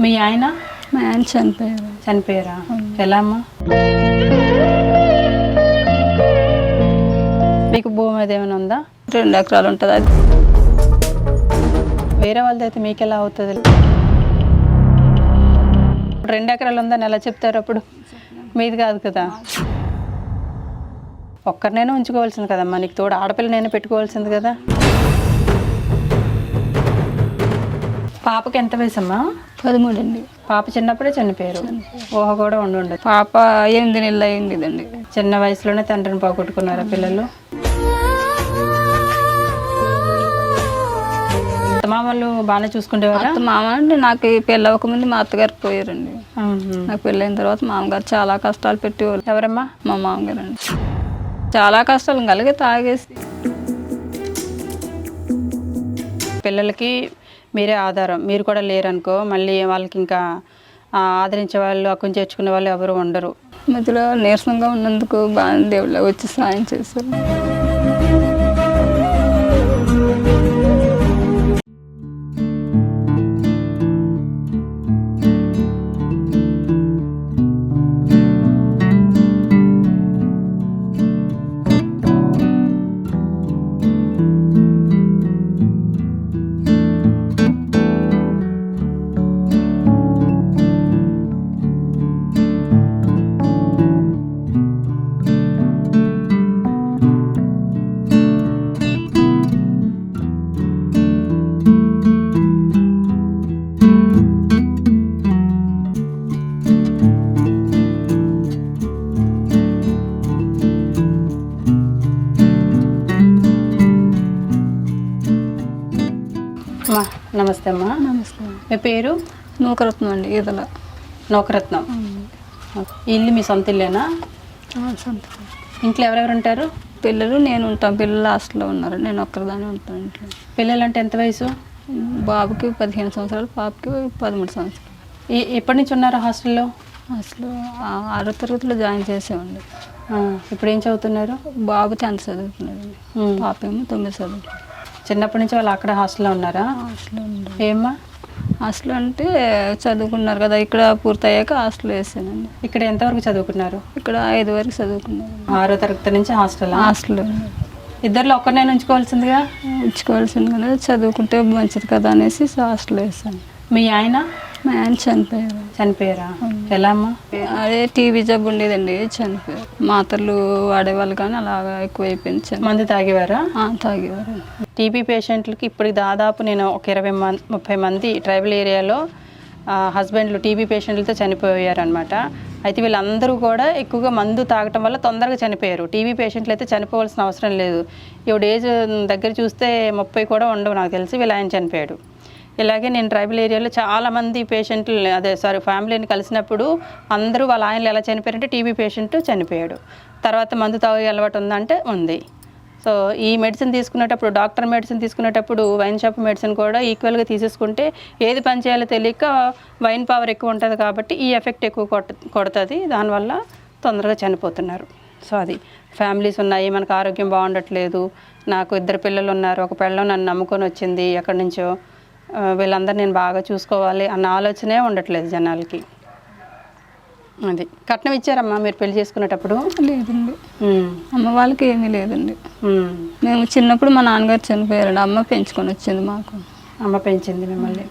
మీ ఆయన? మా ఆయన చనిపోయారు. చనిపోయారా? ఎలా అమ్మా మీకు భూమి అది ఏమైనా ఉందా? రెండు ఎకరాలు ఉంటుంది అది. వేరే వాళ్ళది అయితే మీకు ఎలా అవుతుంది? రెండు ఎకరాలు ఉందని ఎలా చెప్తారు అప్పుడు? మీది కాదు కదా. ఒక్కరినైనా ఉంచుకోవాల్సింది కదమ్మా. నీకు తోడు ఆడపిల్లనైనా పెట్టుకోవాల్సింది కదా. పాపకి ఎంత వయసు అమ్మా పదమూడు అండి పాప చిన్నప్పుడే చనిపోయారు. ఊహ కూడా ఉండి ఉండదు పాప ఎనిమిది నెలలు అయింది ఇదండి చిన్న వయసులోనే తండ్రిని పోగొట్టుకున్నారా పిల్లలు? మామూలు బాగానే చూసుకునేవారా అత్త మామ అంటే నాకు పెళ్ళి అవ్వకముందు మా అత్తగారు పోయారండి. నాకు పెళ్ళైన తర్వాత మామగారు చాలా కష్టాలు పెట్టేవాళ్ళు. ఎవరమ్మా? మా మామగారు అండి చాలా కష్టాలు కలిగి తాగేసి. పిల్లలకి మీరే ఆధారం. మీరు కూడా లేరనుకో మళ్ళీ వాళ్ళకి ఇంకా ఆదరించే వాళ్ళు అక్కుని చేర్చుకునే వాళ్ళు ఎవరు ఉండరు. మధ్యలో నీరసంగా ఉన్నందుకు బాగా దేవుళ్ళ వచ్చి సాయం చేశారు. ఈదల నౌకరత్నం. ఈ ఇల్లు మీ సొంత ఇల్లేనా? ఇంట్లో ఎవరెవరు ఉంటారు? పిల్లలు నేను ఉంటాను పిల్లలు హాస్టల్లో ఉన్నారు. నేను ఒక్కరిదానే ఉంటాను ఇంట్లో. పిల్లలు అంటే ఎంత వయసు? బాబుకి పదిహేను సంవత్సరాలు పాపకి పదమూడు సంవత్సరాలు. ఎప్పటి నుంచి ఉన్నారు హాస్టల్లో? ఆ- ఆరో తరగతిలో జాయిన్ చేసామండి ఆ, ఇప్పుడు ఏం చదువుతున్నారు? బాబు టెన్త్ చదువుతున్నాడు. ఉమ్. పాప ఏమో తొమ్మిది చదువుతుంది. చిన్నప్పటి నుంచి వాళ్ళు అక్కడ హాస్టల్లో ఉన్నారా? హాస్టల్లో ఏమ్మా? హాస్టల్ అంటే చదువుకున్నారు కదా ఇక్కడ పూర్తయ్యాక హాస్టల్ వేసానండి. ఇక్కడ ఎంతవరకు చదువుకున్నారు? ఇక్కడ ఐదు వరకు చదువుకున్నారు ఆరో తరగతి నుంచి హాస్టల్? ఉన్నారు. ఇద్దరిలో ఒక్కరినైనా ఉంచుకోవాల్సిందిగా? ఉంచుకోవాల్సింది కదా చదువుకుంటే మంచిది కదా అనేసి హాస్టల్ వేసాను. మీ ఆయన? మా ఆయన చనిపోయారు. చనిపోయారా? ఎలా అమ్మా అదే టీవీ జబ్బు ఉండేదండి చనిపోయారు. మాత్రలు వాడేవాళ్ళు కానీ అలాగా ఎక్కువైపోయింది మందు తాగేవారా? తాగేవారు. టీబీ పేషెంట్లకి ఇప్పటికి దాదాపు నేను ఒక ఇరవై మంది ముప్పై మంది ట్రైబల్ ఏరియాలో హస్బెండ్లు టీబీ పేషెంట్లతో చనిపోయారనమాట అయితే వీళ్ళందరూ కూడా ఎక్కువగా మందు తాగటం వల్ల తొందరగా చనిపోయారు. టీబీ పేషెంట్లు అయితే చనిపోవాల్సిన అవసరం లేదు. ఇప్పుడు ఏజ్ దగ్గర చూస్తే ముప్పై కూడా ఉండవు నాకు తెలిసి. వీళ్ళు ఆయన చనిపోయాడు. ఇలాగే నేను ట్రైబల్ ఏరియాలో చాలామంది పేషెంట్లు అదే సారీ ఫ్యామిలీని కలిసినప్పుడు అందరూ వాళ్ళ ఆయనలు ఎలా చనిపోయారంటే టీబీ పేషెంట్ చనిపోయాడు. తర్వాత మందు తాగే అలవాటు ఉందంటే ఉంది. సో ఈ మెడిసిన్ తీసుకునేటప్పుడు డాక్టర్ మెడిసిన్ తీసుకునేటప్పుడు వైన్ షాప్ మెడిసిన్ కూడా ఈక్వల్గా తీసేసుకుంటే ఏది పని చేయాలో తెలియక వైన్ పవర్ ఎక్కువ ఉంటుంది కాబట్టి ఈ ఎఫెక్ట్ ఎక్కువ కొట్ట కొడుతుంది. దానివల్ల తొందరగా చనిపోతున్నారు. సో అది ఫ్యామిలీస్ ఉన్నాయి మనకు ఆరోగ్యం బాగుండట్లేదు. నాకు ఇద్దరు పిల్లలు ఉన్నారు ఒక పిల్లలు నన్ను నమ్ముకొని వచ్చింది ఎక్కడి నుంచో. వీళ్ళందరూ నేను బాగా చూసుకోవాలి అన్న ఆలోచనే ఉండట్లేదు జనాలకి. అది. కట్నం ఇచ్చారమ్మా మీరు పెళ్ళి చేసుకునేటప్పుడు? లేదండి. అమ్మ వాళ్ళకి ఏమీ లేదండి. మేము చిన్నప్పుడు మా నాన్నగారు చనిపోయారండి. అమ్మ పెంచుకొని వచ్చింది మాకు. అమ్మ పెంచింది మిమ్మల్ని.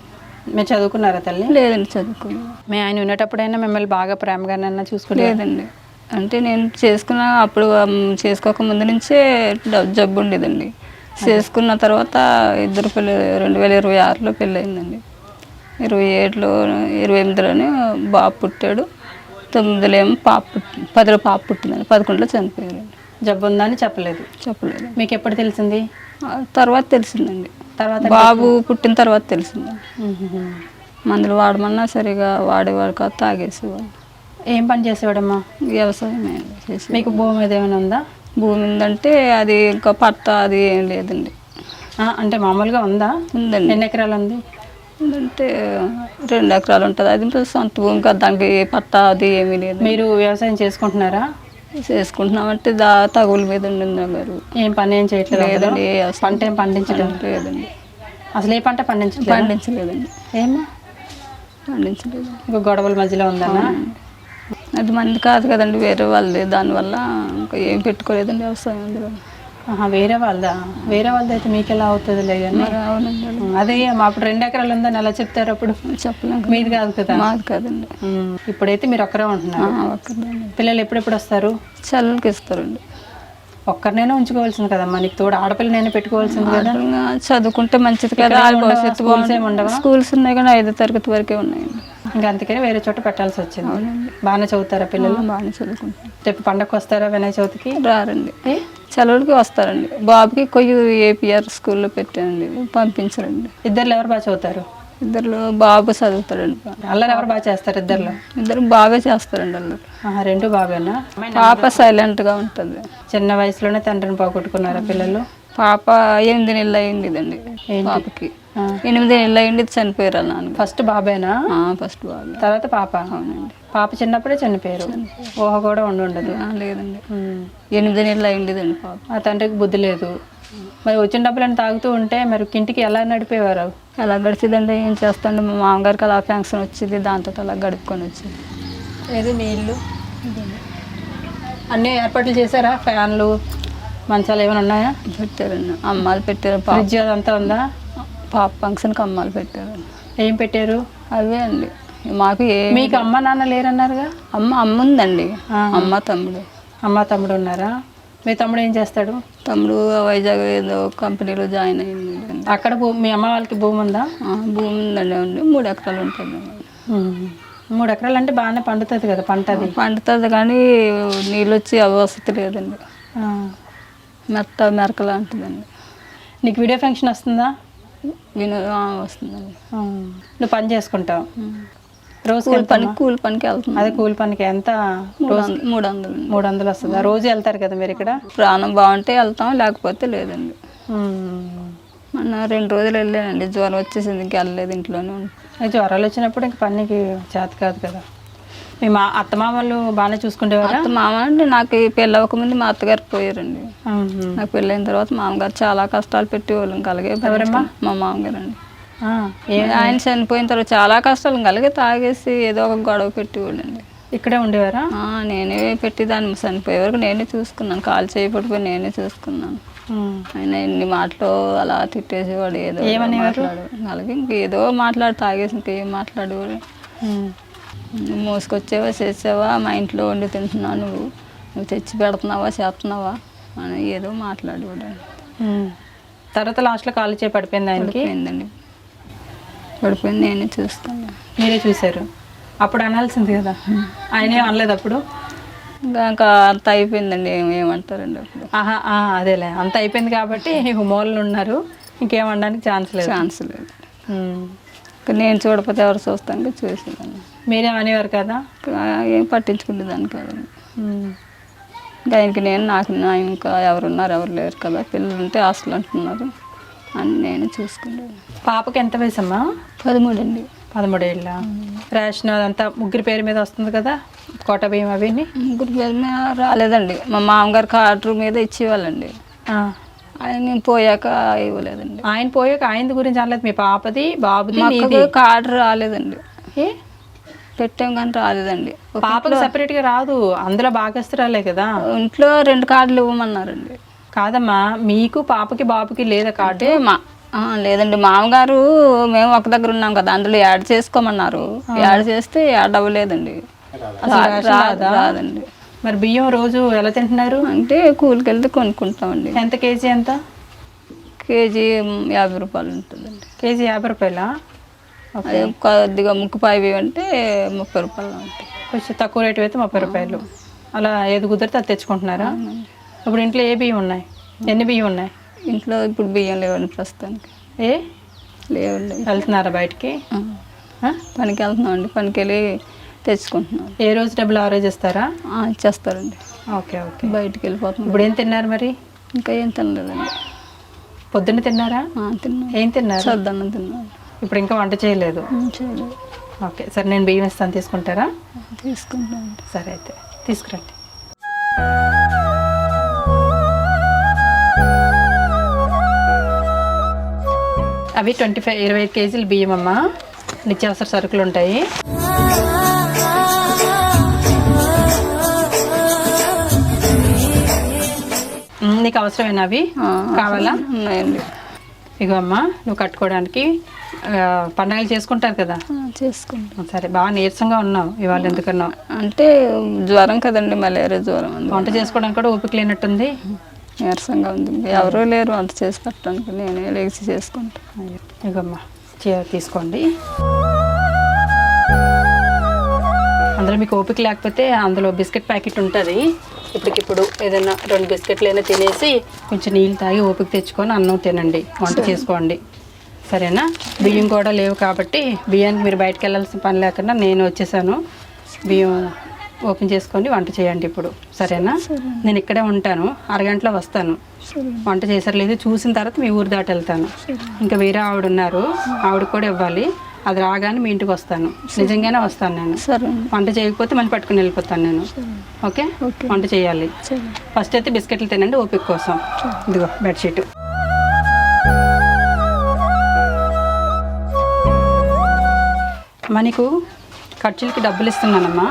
మీరు చదువుకున్నారా తల్లి? లేదండి చదువుకోలేదు మీ ఆయన ఉన్నటప్పుడైనా మిమ్మల్ని బాగా ప్రేమగానైనా చూసుకునే లేదండి. అంటే నేను చేసుకున్న అప్పుడు చేసుకోక ముందు నుంచే జబ్బు ఉండేదండి. చేసుకున్న తర్వాత ఇద్దరు పిల్లలు రెండు వేల ఇరవై ఆరులో పెళ్ళయిందండి. ఇరవై ఏడులో ఇరవై ఎనిమిదిలోనే బాబు పుట్టాడు. తొమ్మిదిలో ఏమో పాప పుట్టి పదిలో పాప పుట్టిందండి. పదకొండులో చనిపోయారండి జబ్బు ఉందని చెప్పలేదు. చెప్పలేదు. మీకు ఎప్పుడు తెలిసింది తర్వాత తెలిసిందండి. తర్వాత బాబు పుట్టిన తర్వాత తెలిసిందండి. మందులు వాడమన్నా సరిగా వాడేవాడు కాదు తాగేసేవాడు. ఏం పని చేసేవాడమ్మా? వ్యవసాయమే చేసి మీకు భూమి మీద ఏమైనా ఉందా? భూమి ఉందంటే అది ఇంకా పట్ట అది ఏం లేదండి. అంటే మామూలుగా ఉందా? ఉందండి. ఎన్ని ఎకరాలు ఉంది? ఉందంటే రెండు ఎకరాలు ఉంటుంది. అది సొంత భూమి కదా దానికి పట్ట అది ఏమీ లేదు. మీరు వ్యవసాయం చేసుకుంటున్నారా? చేసుకుంటున్నామంటే దా తగుల మీద ఉండింది గారు ఏం పని ఏం చేయట్లేదు? లేదండి పంట ఏం పండించడం? లేదండి. అసలు ఏ పంట పండించట్లేదు? పండించలేదండి. ఏమా. పండించలేదు. ఇంకా గొడవల మధ్యలో ఉందన్నా అది మంది కాదు కదండి వేరే వాళ్ళది. దానివల్ల ఇంకా ఏం పెట్టుకోలేదండి వ్యవసాయం ఆహా, వేరే వాళ్ళదా? వేరే వాళ్ళది అయితే మీకు ఎలా మరి అవునండి అది మా అప్పుడు రెండు ఎకరాలు ఉందని ఎలా చెప్తారు అప్పుడు? చెప్పలేం కదా. మీది కాదు కదా? మాది కాదండి. ఉమ్, ఇప్పుడైతే మీరు ఒక్కరే ఉంటున్నారు. పిల్లలు ఎప్పుడెప్పుడు వస్తారు? చల్లకి ఇస్తారండి. ఒక్కరినైనా ఉంచుకోవాల్సింది కదమ్మా నీకు తోడు ఆడపిల్లనైనా పెట్టుకోవాల్సింది కదా? చదువుకుంటే మంచిది కదా వాళ్ళ భవిష్యత్తు స్కూల్స్ ఏమి ఉండవా? స్కూల్స్ ఉన్నాయి కానీ ఐదో తరగతి వరకే ఉన్నాయండి. ఇంకా అందుకని వేరే చోట పెట్టాల్సి వచ్చింది. బాగానే చదువుతారా పిల్లలు? బాగానే చదువుకుంటాం రేపు పండగకు వస్తారా వినాయక చవితికి? రారండి. ఏ? చదువులకి వస్తారండి. బాబుకి కొయ్యి ఏపీఆర్ స్కూల్లో పెట్టానండి. పంపించరండి. ఇద్దరు ఎవరు బాగా చదువుతారు? ఇద్దరు బాబు చదువుతాడండి. అల్లరి ఎవరు బాగా చేస్తారు ఇద్దరులో? ఇద్దరు బాగా చేస్తారండి ఆహా, రెండు బాబేనా? పాప సైలెంట్గా ఉంటుంది. చిన్న వయసులోనే తండ్రిని పోగొట్టుకున్నారా పిల్లలు? పాప ఎనిమిది నెలలు అయింది ఇదండి పాపకి. ఎనిమిది నెలలు అయింది చనిపోయారు నాన్న ఫస్ట్ బాబేనా? ఫస్ట్ బాబు. తర్వాత పాప? అవునండి. పాప చిన్నప్పుడే చనిపోయారు. ఊహ కూడా ఉండి ఉండదు లేదండి. ఎనిమిది నెలలు అయిందిదండి పాప. ఆ తండ్రికి బుద్ధి లేదు. మరి వచ్చిన డబ్బులను తాగుతూ ఉంటే మరి ఇంటికి ఎలా నడిపేవారు? ఎలా గడిచిదండి. ఏం చేస్తాండి? మా మామగారికి అలా ఫంక్షన్ వచ్చింది. దాంతో అలా గడుపుకొని వచ్చింది. ఏది మీ ఇల్లు? అన్నీ ఏర్పాట్లు చేశారా? ఫ్యాన్లు మంచాలు ఏమైనా ఉన్నాయా? పెట్టారండి అమ్మాలు పెట్టారు. ఫ్రిడ్జ్ అదంతా ఉందా? పాప ఫంక్షన్కి అమ్మాలు పెట్టారండి ఏం పెట్టారు? అవే అండి. మాకు ఏ మీకు అమ్మ నాన్న లేరన్నారుగా? అమ్మ అమ్మ ఉందండి. అమ్మ తమ్ముడు. అమ్మ తమ్ముడు ఉన్నారా? మీ తమ్ముడు ఏం చేస్తాడు? తమ్ముడు వైజాగ్ ఏదో కంపెనీలో జాయిన్ అయింది అక్కడ భూ మీ అమ్మ వాళ్ళకి భూమి ఉందా? భూమి ఉందండి. ఉంది మూడు ఎకరాలు ఉంటుంది మూడు ఎకరాలు అంటే బాగానే పండుతుంది కదా పంట అది. పండుతుంది కానీ నీళ్ళు వచ్చి అవసరం లేదండి. మెత్త మెరక లాంటిదండి. నీకు వీడియో ఫంక్షన్ వస్తుందా? వినో వస్తుందండి. నువ్వు పని చేసుకుంటావు. రోజు కూలి పని కూలి పనికి వెళ్తుంది అదే కూలి పనికి ఎంత? మూడు వంద- మూడు వందలు మూడు వందలు వస్తుందా? రోజు వెళ్తారు కదా మీరు ఇక్కడ? ప్రాణం బాగుంటే వెళ్తాం లేకపోతే లేదండి. మొన్న రెండు రోజులు వెళ్ళానండి. జ్వరం వచ్చేసింది ఇంక వెళ్ళలేదు ఇంట్లోనే జ్వరాలు వచ్చినప్పుడు ఇంక పనికి చేత కాదు కదా. మీ మా అత్తమామలు బాగానే చూసుకునేవారా అత్త మామ అంటే నాకు పెళ్ళి అవ్వకముందు మా అత్తగారు పోయారండి. నాకు పెళ్ళైన తర్వాత మామగారు చాలా కష్టాలు పెట్టేవాళ్ళు ఇంకా అలాగే భరించుకుని- మా మామగారు అండి ఆయన చనిపోయిన తర్వాత చాలా కష్టాలు ఇంకా అలాగే తాగేసి ఏదో ఒక గొడవ పెట్టేవాళ్ళండి. ఇక్కడే ఉండేవారా? నేనే పెట్టి దాన్ని చనిపోయే వరకు నేనే చూసుకున్నాను కాలు చేయబడిపోయి నేనే చూసుకున్నాను. ఆయన ఎన్ని మాటలు అలా తిట్టేసేవాడు ఏదో ఏమనేవారు? మాట్లాడు అలాగే ఇంకేదో మాట్లాడి తాగేసి ఇంకేం మాట్లాడేవాడు. నువ్వు మోసుకొచ్చావా చేసావా మా ఇంట్లో వండి తింటున్నావు నువ్వు? నువ్వు తెచ్చి పెడుతున్నావా చేస్తున్నావా? అని ఏదో మాట్లాడేవాడు. తర్వాత లాస్ట్లో కాలు చేయి పడిపోయింది ఆయనకి? పడిపోయిందండి. పడిపోయింది నేనే చూస్తాను. మీరే చూశారు? అప్పుడు అనాల్సింది కదా. ఆయన ఏం అనలేదు అప్పుడు? ఇంకా అంత అయిపోయిందండి ఏమంటారండి అప్పుడు. ఆహా అదేలే. అంత అయిపోయింది కాబట్టి మూలలు ఉన్నారు. ఇంకేం అనడానికి ఛాన్స్ లేదు. ఛాన్స్ లేదు. నేను చూడకపోతే ఎవరు చూస్తాను చూసేదాన్ని. మీరేం అనేవారు కదా? ఏం పట్టించుకునేదాన్ని కాదండి ఉమ్. ఇంకా ఆయనకి నేను నాకు నా ఇంకా ఎవరున్నారు ఎవరు లేరు కదా. పిల్లలు ఉంటే హాస్టల్ అంటున్నారు. అని నేను చూసుకున్నాను. పాపకి ఎంత వయసు అమ్మా పదమూడు అండి పదమూడేళ్ళ రేషన్ అదంతా ముగ్గురి పేరు మీద వస్తుంది కదా? కోట బియ్యం అవన్నీ ముగ్గురు పేరు మీద రాలేదండి. మా మామగారికి ఆర్డర్ మీద ఇచ్చేవాళ్ళండి. ఆయన పోయాక ఇవ్వలేదండి. ఆయన పోయాక ఆయనది గురించి అనలేదు మీ పాపది బాబుది అక్కకి ఆర్డర్ రాలేదండి? పెట్టాం కానీ రాలేదండి. పాపకి separate గా రాదు. అందులో భాగస్తురాలే కదా. ఇంట్లో రెండు కార్డులు ఇవ్వమన్నారండి. కాదమ్మా మీకు పాపకి బాబుకి లేదా కార్డు? అంటే మా ఆ, లేదండి. మామగారు మేము ఒక దగ్గర ఉన్నాం కదా అందులో యాడ్ చేసుకోమన్నారు. యాడ్ చేస్తే యాడ్ అవ్వలేదండి. రా- రాదండి. మరి బియ్యం రోజు ఎలా తింటున్నారు? అంటే కూలికి వెళ్తే కొనుక్కుంటామండి. ఎంత కేజీ ఎంత? కేజీ యాభై రూపాయలు ఉంటుందండి. కేజీ యాభై రూపాయలా? అదే కొద్దిగా ముక్కుపాయి అంటే ముప్పై రూపాయలు ఉంటాయి కొంచెం తక్కువ రేటు అయితే ముప్పై రూపాయలు. అలా ఏది కుదిరితే అది తెచ్చుకుంటున్నారా? ఇప్పుడు ఇంట్లో ఏ బియ్యం ఉన్నాయి? ఎన్ని బియ్యం ఉన్నాయి? ఇంట్లో ఇప్పుడు బియ్యం లేవండి ప్రస్తుతానికి. ఏ? లేవండి. వెళ్తున్నారా బయటికి? పనికి వెళ్తున్నామండి. పనికి వెళ్ళి తెచ్చుకుంటున్నాం. ఏ రోజు డబ్బులు ఆ రోజు ఇస్తారా ఇచ్చేస్తారండి. Okay okay. బయటికి వెళ్ళిపోతున్నాం. ఇప్పుడు ఏం తిన్నారు మరి? ఇంకా ఏం తినలేదండి. పొద్దున్న తిన్నారా? తిన్నాం. ఏం తిన్నారు? సర్దన్నం తిన్నాం. ఇప్పుడు ఇంకా వంట చేయలేదు. ఓకే సరే నేను బియ్యం ఇస్తాను తీసుకుంటారా? తీసుకుంటామండి సరే అయితే తీసుకురండి. అవి ట్వంటీ ఫైవ్ ఇరవై ఐదు కేజీలు బియ్యం అమ్మా. నిత్యావసర సరుకులు ఉంటాయి. నీకు అవసరమేనా అవి కావాలా? ఇగో అమ్మా నువ్వు కట్టుకోవడానికి పండగలు చేసుకుంటారు కదా. చేసుకుంటాం. సరే బాగా నీరసంగా ఉన్నావు ఇవాళ ఎందుకన్నావు అంటే జ్వరం కదండి మలేరియా జ్వరం వంట చేసుకోవడానికి కూడా ఓపిక లేనట్టుంది? నీరసంగా ఉంది. ఎవరూ లేరు వంట చేసి పెట్టడానికి. నేనే లేచి చేసుకుంటాను ఇగమ్మా తీసుకోండి. అందులో మీకు ఓపిక లేకపోతే అందులో బిస్కెట్ ప్యాకెట్ ఉంటుంది. ఇప్పటికిప్పుడు ఏదైనా రెండు బిస్కెట్లు అయినా తినేసి కొంచెం నీళ్ళు తాగి ఓపిక తెచ్చుకొని అన్నం తినండి. వంట చేసుకోండి. సరేనా? బియ్యం కూడా లేవు కాబట్టి బియ్యానికి మీరు బయటకు వెళ్ళాల్సిన పని లేకుండా నేను వచ్చేసాను. బియ్యం ఓపెన్ చేసుకొని వంట చేయండి ఇప్పుడు. సరేనా? నేను ఇక్కడే ఉంటాను. అరగంటలో వస్తాను. వంట చేసారు లేదు చూసిన తర్వాత మీ ఊరు దాటి వెళ్తాను. ఇంకా వేరే ఆవిడ ఉన్నారు. ఆవిడ కూడా ఇవ్వాలి. అది రాగానే మీ ఇంటికి వస్తాను. నిజంగానే వస్తాను నేను. వంట చేయకపోతే మళ్ళీ పట్టుకుని వెళ్ళిపోతాను నేను. ఓకే. వంట చేయాలి. ఫస్ట్ అయితే బిస్కెట్లు తినండి ఓపిక కోసం. ఇదిగో బెడ్షీట్. అమ్మా నీకు ఖర్చులకి డబ్బులు ఇస్తున్నానమ్మా.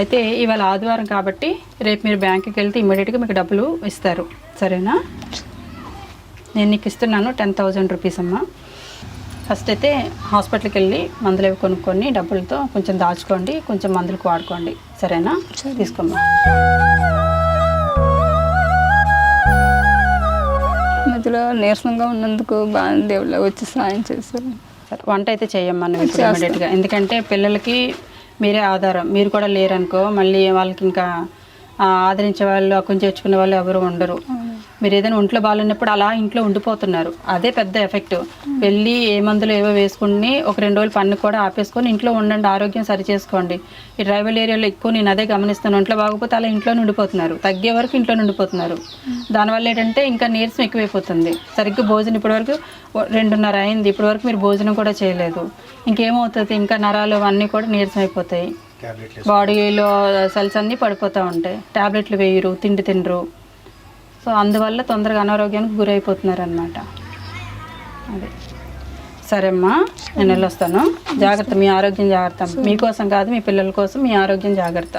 అయితే ఇవాళ ఆదివారం కాబట్టి రేపు మీరు బ్యాంకుకి వెళ్తే ఇమీడియట్గా మీకు డబ్బులు ఇస్తారు. సరేనా? నేను నీకు ఇస్తున్నాను టెన్ థౌజండ్ రూపీస్ అమ్మా. ఫస్ట్ అయితే హాస్పిటల్కి వెళ్ళి మందులు అవి కొనుక్కొని డబ్బులతో కొంచెం దాచుకోండి కొంచెం మందులకు వాడుకోండి. సరేనా? తీసుకోమ్మా. మధ్యలో నీరసంగా ఉన్నందుకు బాగా దేవుళ్ళ వచ్చి సాయం చేశారు. సరే వంట అయితే చేయమ్మా ఇప్పుడు ఇమీడియట్గా ఎందుకంటే పిల్లలకి మీరే ఆధారం. మీరు కూడా లేరనుకో మళ్ళీ వాళ్ళకి ఇంకా ఆదరించే వాళ్ళు కొంచెం తెచ్చుకునే వాళ్ళు ఎవరు ఉండరు. మీరు ఏదైనా ఒంట్లో బాగాలేనప్పుడు అలా ఇంట్లో ఉండిపోతున్నారు. అదే పెద్ద ఎఫెక్ట్. వెళ్ళి ఏ మందులు ఏవో వేసుకుని ఒక రెండు రోజులు పన్ను కూడా ఆపేసుకొని ఇంట్లో ఉండండి ఆరోగ్యం సరి చేసుకోండి. ఈ ట్రైబల్ ఏరియాలో ఎక్కువ నేను అదే గమనిస్తాను. ఒంట్లో బాగోపోతే అలా ఇంట్లో ఉండిపోతున్నారు. తగ్గే వరకు ఇంట్లో ఉండిపోతున్నారు. దానివల్ల ఏంటంటే ఇంకా నీరసం ఎక్కువైపోతుంది. సరిగ్గా భోజనం ఇప్పటివరకు రెండున్నర అయింది. ఇప్పటివరకు మీరు భోజనం కూడా చేయలేదు. ఇంకేమవుతుంది? ఇంకా నరాలు అవన్నీ కూడా నీరసం అయిపోతాయి. బాడీలో సెల్స్ అన్నీ పడిపోతూ ఉంటాయి. టాబ్లెట్లు వేయరు తిండి తినరు. సో అందువల్ల తొందరగా అనారోగ్యానికి గురైపోతున్నారు అనమాట అదే. సరే అమ్మా నేను వెళ్ళొస్తాను. జాగ్రత్త మీ ఆరోగ్యం జాగ్రత్త. మీకోసం కాదు మీ పిల్లల కోసం మీ ఆరోగ్యం జాగ్రత్త.